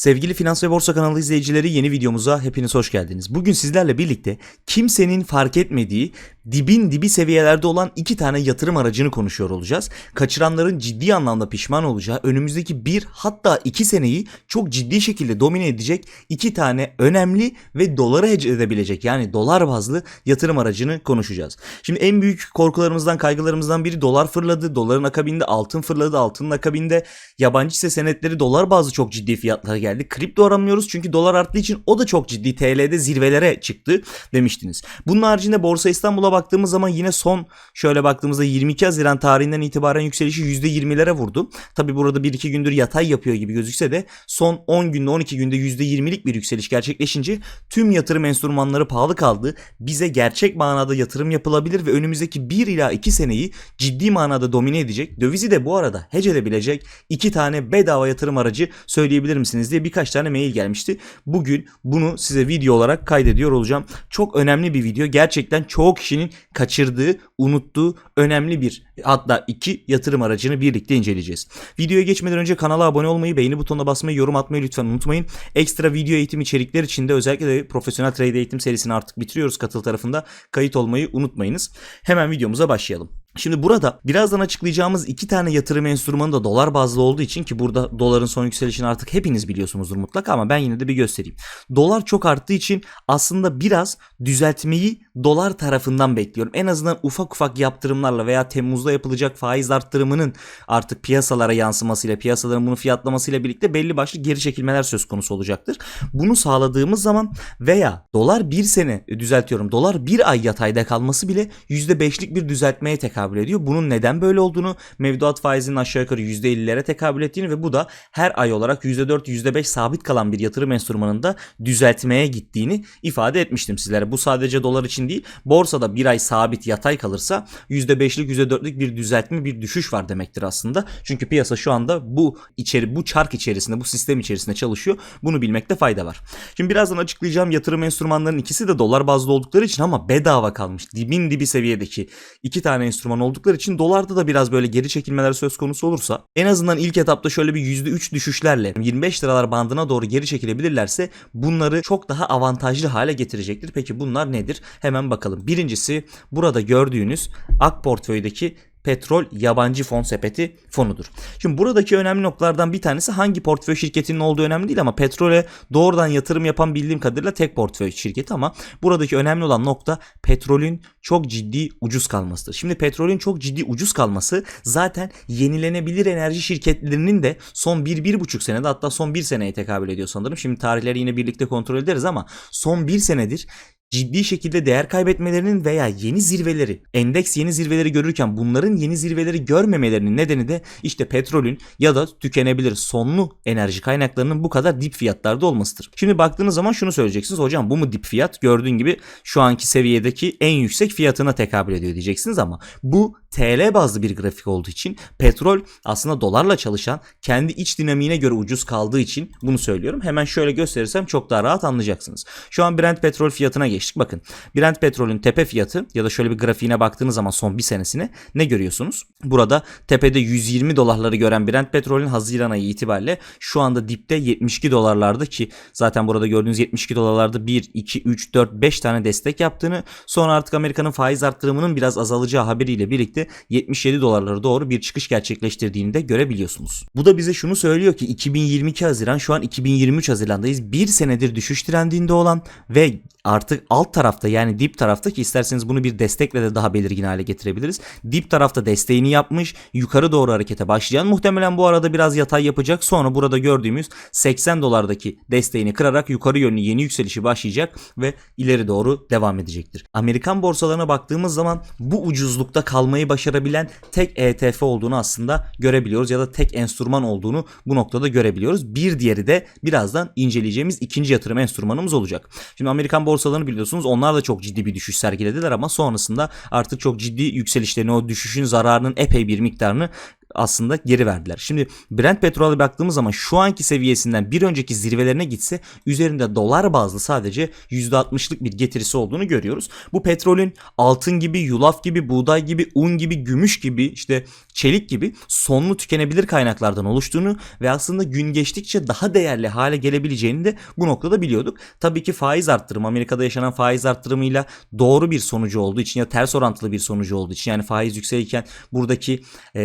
Sevgili Finans ve Borsa kanalı izleyicileri yeni videomuza hepiniz hoş geldiniz. Bugün sizlerle birlikte kimsenin fark etmediği dibin dibi seviyelerde olan iki tane yatırım aracını konuşuyor olacağız. Kaçıranların ciddi anlamda pişman olacağı önümüzdeki bir hatta iki seneyi çok ciddi şekilde domine edecek iki tane önemli ve doları hedge edebilecek yani dolar bazlı yatırım aracını konuşacağız. Şimdi en büyük korkularımızdan kaygılarımızdan biri dolar fırladı. Doların akabinde altın fırladı. Altının akabinde yabancı hisse senetleri dolar bazlı çok ciddi fiyatlara geldi. Kripto aramıyoruz çünkü dolar arttığı için o da çok ciddi TL'de zirvelere çıktı demiştiniz. Bunun haricinde Borsa İstanbul'a baktığımız zaman yine son şöyle baktığımızda 22 Haziran tarihinden itibaren yükselişi %20'lere vurdu. Tabi burada 1-2 gündür yatay yapıyor gibi gözükse de son 10 günde 12 günde %20'lik bir yükseliş gerçekleşince tüm yatırım enstrümanları pahalı kaldı. Bize gerçek manada yatırım yapılabilir ve önümüzdeki 1 ila 2 seneyi ciddi manada domine edecek. Dövizi de bu arada hedge edebilecek iki tane bedava yatırım aracı söyleyebilir misiniz diye birkaç tane mail gelmişti. Bugün bunu size video olarak kaydediyor olacağım. Çok önemli bir video. Gerçekten çoğu kişinin kaçırdığı, unuttuğu önemli bir hatta iki yatırım aracını birlikte inceleyeceğiz. Videoya geçmeden önce kanala abone olmayı, beğeni butonuna basmayı, yorum atmayı lütfen unutmayın. Ekstra video eğitim içerikler için de özellikle de profesyonel trade eğitim serisini artık bitiriyoruz katıl tarafında. Kayıt olmayı unutmayınız. Hemen videomuza başlayalım. Şimdi burada birazdan açıklayacağımız iki tane yatırım enstrümanı da dolar bazlı olduğu için ki burada doların son yükselişini artık hepiniz biliyorsunuzdur mutlaka ama ben yine de bir göstereyim. Dolar çok arttığı için aslında biraz düzeltmeyi dolar tarafından bekliyorum. En azından ufak ufak yaptırımlarla veya Temmuz'da yapılacak faiz arttırımının artık piyasalara yansımasıyla, piyasaların bunu fiyatlamasıyla birlikte belli başlı geri çekilmeler söz konusu olacaktır. Bunu sağladığımız zaman veya dolar bir sene düzeltiyorum dolar bir ay yatayda kalması bile %5'lik bir düzeltmeye tekabül ediyor. Bunun neden böyle olduğunu, mevduat faizinin aşağı yukarı %50'lere tekabül ettiğini ve bu da her ay olarak %4, %5 sabit kalan bir yatırım enstrümanında düzeltmeye gittiğini ifade etmiştim sizlere. Bu sadece dolar için değil, borsada bir ay sabit yatay kalırsa %5'lik, %4'lük bir düzeltme, bir düşüş var demektir aslında. Çünkü piyasa şu anda bu içeri bu çark içerisinde, bu sistem içerisinde çalışıyor. Bunu bilmekte fayda var. Şimdi birazdan açıklayacağım yatırım enstrümanlarının ikisi de dolar bazlı oldukları için ama bedava kalmış. Dibin dibi seviyedeki iki tane enstrüman oldukları için dolarda da biraz böyle geri çekilmeler söz konusu olursa en azından ilk etapta şöyle bir %3 düşüşlerle 25 liralar bandına doğru geri çekilebilirlerse bunları çok daha avantajlı hale getirecektir. Peki bunlar nedir? Hemen bakalım. Birincisi burada gördüğünüz Ak portföydeki petrol yabancı fon sepeti fonudur. Şimdi buradaki önemli noktalardan bir tanesi hangi portföy şirketinin olduğu önemli değil ama petrole doğrudan yatırım yapan bildiğim kadarıyla tek portföy şirketi ama buradaki önemli olan nokta petrolün çok ciddi ucuz kalmasıdır. Şimdi petrolün çok ciddi ucuz kalması zaten yenilenebilir enerji şirketlerinin de son 1-1,5 senede hatta son 1 seneye tekabül ediyor sanırım. Şimdi tarihleri yine birlikte kontrol ederiz ama son 1 senedir ciddi şekilde değer kaybetmelerinin veya yeni zirveleri, endeks yeni zirveleri görürken bunların yeni zirveleri görmemelerinin nedeni de işte petrolün ya da tükenebilir sonlu enerji kaynaklarının bu kadar dip fiyatlarda olmasıdır. Şimdi baktığınız zaman şunu söyleyeceksiniz. Hocam bu mu dip fiyat? Gördüğün gibi şu anki seviyedeki en yüksek fiyatına tekabül ediyor diyeceksiniz ama bu TL bazlı bir grafik olduğu için petrol aslında dolarla çalışan kendi iç dinamiğine göre ucuz kaldığı için bunu söylüyorum. Hemen şöyle gösterirsem çok daha rahat anlayacaksınız. Şu an Brent petrol fiyatına geçtik. Bakın Brent petrolün tepe fiyatı ya da şöyle bir grafiğine baktığınız zaman son bir senesine ne görüyorsunuz? Burada tepede 120 dolarları gören Brent petrolün Haziran ayı itibariyle şu anda dipte 72 dolarlarda ki zaten burada gördüğünüz 72 dolarlarda 1, 2, 3, 4, 5 tane destek yaptığını sonra artık Amerika'nın faiz arttırımının biraz azalacağı haberiyle birlikte 77 dolarlara doğru bir çıkış gerçekleştirdiğini de görebiliyorsunuz. Bu da bize şunu söylüyor ki 2022 Haziran şu an 2023 Haziran'dayız. Bir senedir düşüş trendinde olan ve artık alt tarafta yani dip tarafta ki isterseniz bunu bir destekle de daha belirgin hale getirebiliriz. Dip tarafta desteğini yapmış yukarı doğru harekete başlayan muhtemelen bu arada biraz yatay yapacak sonra burada gördüğümüz 80 dolardaki desteğini kırarak yukarı yönlü yeni yükselişi başlayacak ve ileri doğru devam edecektir. Amerikan borsalarına baktığımız zaman bu ucuzlukta kalmayı başarabilen tek ETF olduğunu aslında görebiliyoruz ya da tek enstrüman olduğunu bu noktada görebiliyoruz. Bir diğeri de birazdan inceleyeceğimiz ikinci yatırım enstrümanımız olacak. Şimdi Amerikan borsalarını biliyorsunuz onlar da çok ciddi bir düşüş sergilediler ama sonrasında artık çok ciddi yükselişlerini o düşüşün zararının epey bir miktarını aslında geri verdiler. Şimdi Brent petrole baktığımız zaman şu anki seviyesinden bir önceki zirvelerine gitse üzerinde dolar bazlı sadece %60'lık bir getirisi olduğunu görüyoruz. Bu petrolün altın gibi, yulaf gibi, buğday gibi, un gibi, gümüş gibi, işte çelik gibi sonlu tükenebilir kaynaklardan oluştuğunu ve aslında gün geçtikçe daha değerli hale gelebileceğini de bu noktada biliyorduk. Tabii ki faiz arttırımı, Amerika'da yaşanan faiz arttırımıyla doğru bir sonucu olduğu için ya ters orantılı bir sonucu olduğu için yani faiz yükselirken buradaki e,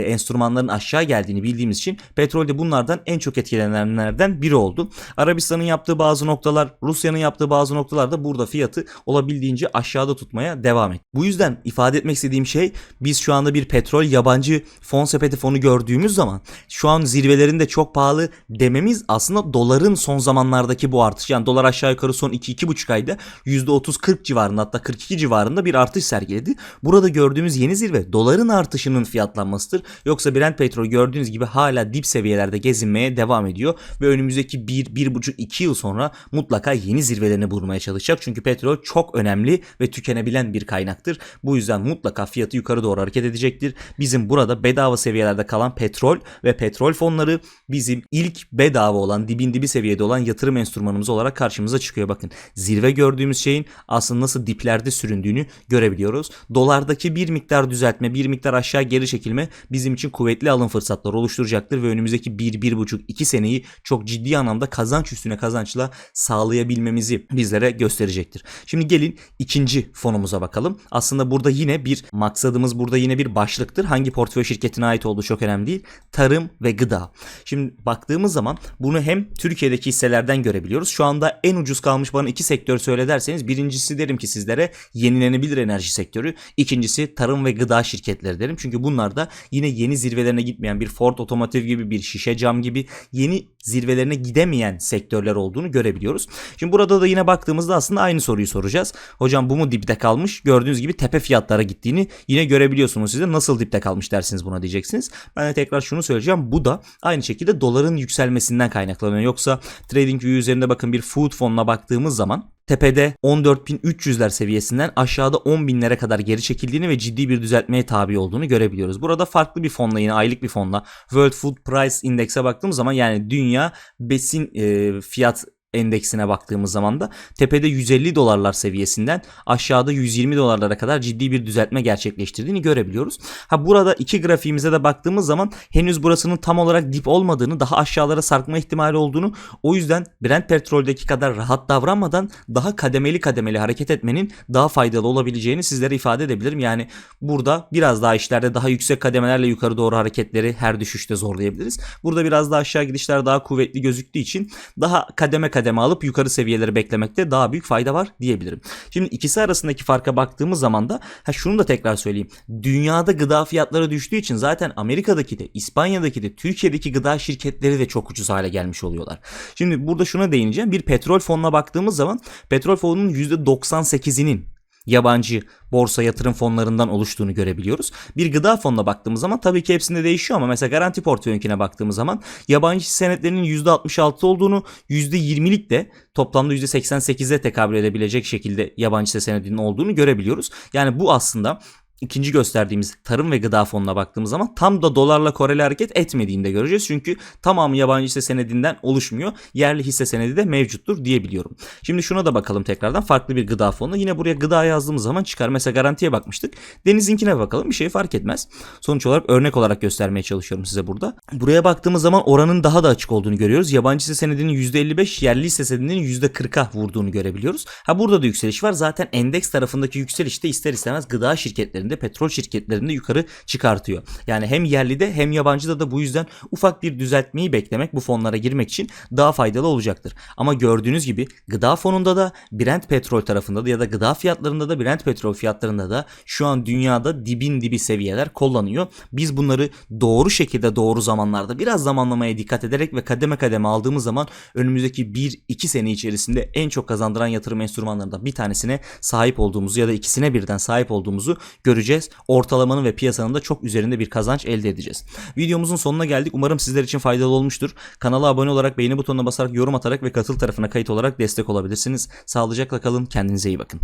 enstrümanların aşağı geldiğini bildiğimiz için petrol de bunlardan en çok etkilenenlerden biri oldu. Arabistan'ın yaptığı bazı noktalar, Rusya'nın yaptığı bazı noktalarda burada fiyatı olabildiğince aşağıda tutmaya devam etti. Bu yüzden ifade etmek istediğim şey biz şu anda bir petrol yabancı fon sepeti fonu gördüğümüz zaman şu an zirvelerinde çok pahalı dememiz aslında doların son zamanlardaki bu artış. Yani dolar aşağı yukarı son 2-2,5 ayda %30-40 civarında hatta 42 civarında bir artış sergiledi. Burada gördüğümüz yeni zirve doların artışının fiyatlanmasıdır. Yoksa Brent petrol gördüğünüz gibi hala dip seviyelerde gezinmeye devam ediyor ve önümüzdeki 1-1,5-2 yıl sonra mutlaka yeni zirvelerini bulmaya çalışacak. Çünkü petrol çok önemli ve tükenebilen bir kaynaktır. Bu yüzden mutlaka fiyatı yukarı doğru hareket edecektir. Bizim burada bedava seviyelerde kalan petrol ve petrol fonları bizim ilk bedava olan dibin dibi seviyede olan yatırım enstrümanımız olarak karşımıza çıkıyor. Bakın zirve gördüğümüz şeyin aslında nasıl diplerde süründüğünü görebiliyoruz. Dolardaki bir miktar düzeltme, bir miktar aşağı geri çekilme bizim için kuvvetli alım fırsatları oluşturacaktır ve önümüzdeki 1-1,5-2 seneyi çok ciddi anlamda kazanç üstüne kazançla sağlayabilmemizi bizlere gösterecektir. Şimdi gelin ikinci fonumuza bakalım. Aslında burada yine bir maksadımız burada yine bir başlıktır. Hangi portföy şirketine ait olduğu çok önemli değil. Tarım ve gıda. Şimdi baktığımız zaman bunu hem Türkiye'deki hisselerden görebiliyoruz. Şu anda en ucuz kalmış bana iki sektör söyle derseniz birincisi derim ki sizlere yenilenebilir enerji sektörü. İkincisi tarım ve gıda şirketleri derim. Çünkü bunlar da yine yeni zirvelerine gitmeyen bir Ford Otomotiv gibi bir şişe cam gibi yeni zirvelerine gidemeyen sektörler olduğunu görebiliyoruz. Şimdi burada da yine baktığımızda aslında aynı soruyu soracağız. Hocam bu mu dipte kalmış? Gördüğünüz gibi tepe fiyatlara gittiğini yine görebiliyorsunuz size. Nasıl dipte kalmış dersiniz buna diyeceksiniz. Ben de tekrar şunu söyleyeceğim. Bu da aynı şekilde doların yükselmesinden kaynaklanıyor. Yoksa TradingView üzerinde bakın bir food fonuna baktığımız zaman tepede 14.300'ler seviyesinden aşağıda 10.000'lere kadar geri çekildiğini ve ciddi bir düzeltmeye tabi olduğunu görebiliyoruz. Burada farklı bir fonla yine aylık bir fonla World Food Price Index'e baktığımız zaman yani dünya besin e, fiyat endeksine baktığımız zaman da tepede 150 dolarlar seviyesinden aşağıda 120 dolarlara kadar ciddi bir düzeltme gerçekleştirdiğini görebiliyoruz. Ha burada iki grafiğimize de baktığımız zaman henüz burasının tam olarak dip olmadığını, daha aşağılara sarkma ihtimali olduğunu, o yüzden Brent petroldeki kadar rahat davranmadan daha kademeli kademeli hareket etmenin daha faydalı olabileceğini sizlere ifade edebilirim. Yani burada biraz daha işlerde daha yüksek kademelerle yukarı doğru hareketleri her düşüşte zorlayabiliriz. Burada biraz daha aşağı gidişler daha kuvvetli gözüktüğü için daha kademe kademe kademe alıp yukarı seviyeleri beklemekte daha büyük fayda var diyebilirim. Şimdi ikisi arasındaki farka baktığımız zaman da ha şunu da tekrar söyleyeyim. Dünyada gıda fiyatları düştüğü için zaten Amerika'daki de, İspanya'daki de, Türkiye'deki gıda şirketleri de çok ucuz hale gelmiş oluyorlar. Şimdi burada şuna değineceğim. Bir petrol fonuna baktığımız zaman petrol fonunun %98'inin yabancı borsa yatırım fonlarından oluştuğunu görebiliyoruz. Bir gıda fonuna baktığımız zaman tabii ki hepsinde değişiyor ama mesela garanti portföyünkine baktığımız zaman yabancı senetlerinin %66 olduğunu %20'lik de toplamda %88'e tekabül edebilecek şekilde yabancı senedinin olduğunu görebiliyoruz. Yani bu aslında ikinci gösterdiğimiz tarım ve gıda fonuna baktığımız zaman tam da dolarla koreli hareket etmediğini de göreceğiz. Çünkü tamamı yabancı hisse senedinden oluşmuyor. Yerli hisse senedi de mevcuttur diyebiliyorum. Şimdi şuna da bakalım tekrardan farklı bir gıda fonu. Yine buraya gıda yazdığımız zaman çıkar. Mesela garantiye bakmıştık. Deniz'inkine bakalım bir şey fark etmez. Sonuç olarak örnek olarak göstermeye çalışıyorum size burada. Buraya baktığımız zaman oranın daha da açık olduğunu görüyoruz. Yabancı hisse senedinin %55, yerli hisse senedinin %40'a vurduğunu görebiliyoruz. Ha burada da yükseliş var. Zaten endeks tarafındaki yükseliş de ister istemez gıda şirketlerinin şirketlerinde, petrol şirketlerinde yukarı çıkartıyor. Yani hem yerlide hem yabancıda da bu yüzden ufak bir düzeltmeyi beklemek bu fonlara girmek için daha faydalı olacaktır. Ama gördüğünüz gibi gıda fonunda da Brent petrol tarafında da ya da gıda fiyatlarında da Brent petrol fiyatlarında da şu an dünyada dibin dibi seviyeler kullanıyor. Biz bunları doğru şekilde doğru zamanlarda biraz zamanlamaya dikkat ederek ve kademe kademe aldığımız zaman önümüzdeki 1-2 sene içerisinde en çok kazandıran yatırım enstrümanlarından bir tanesine sahip olduğumuzu ya da ikisine birden sahip olduğumuzu göreceğiz. Ortalamanın ve piyasanın da çok üzerinde bir kazanç elde edeceğiz. Videomuzun sonuna geldik. Umarım sizler için faydalı olmuştur. Kanala abone olarak, beğeni butonuna basarak, yorum atarak ve katıl tarafına kayıt olarak destek olabilirsiniz. Sağlıcakla kalın. Kendinize iyi bakın.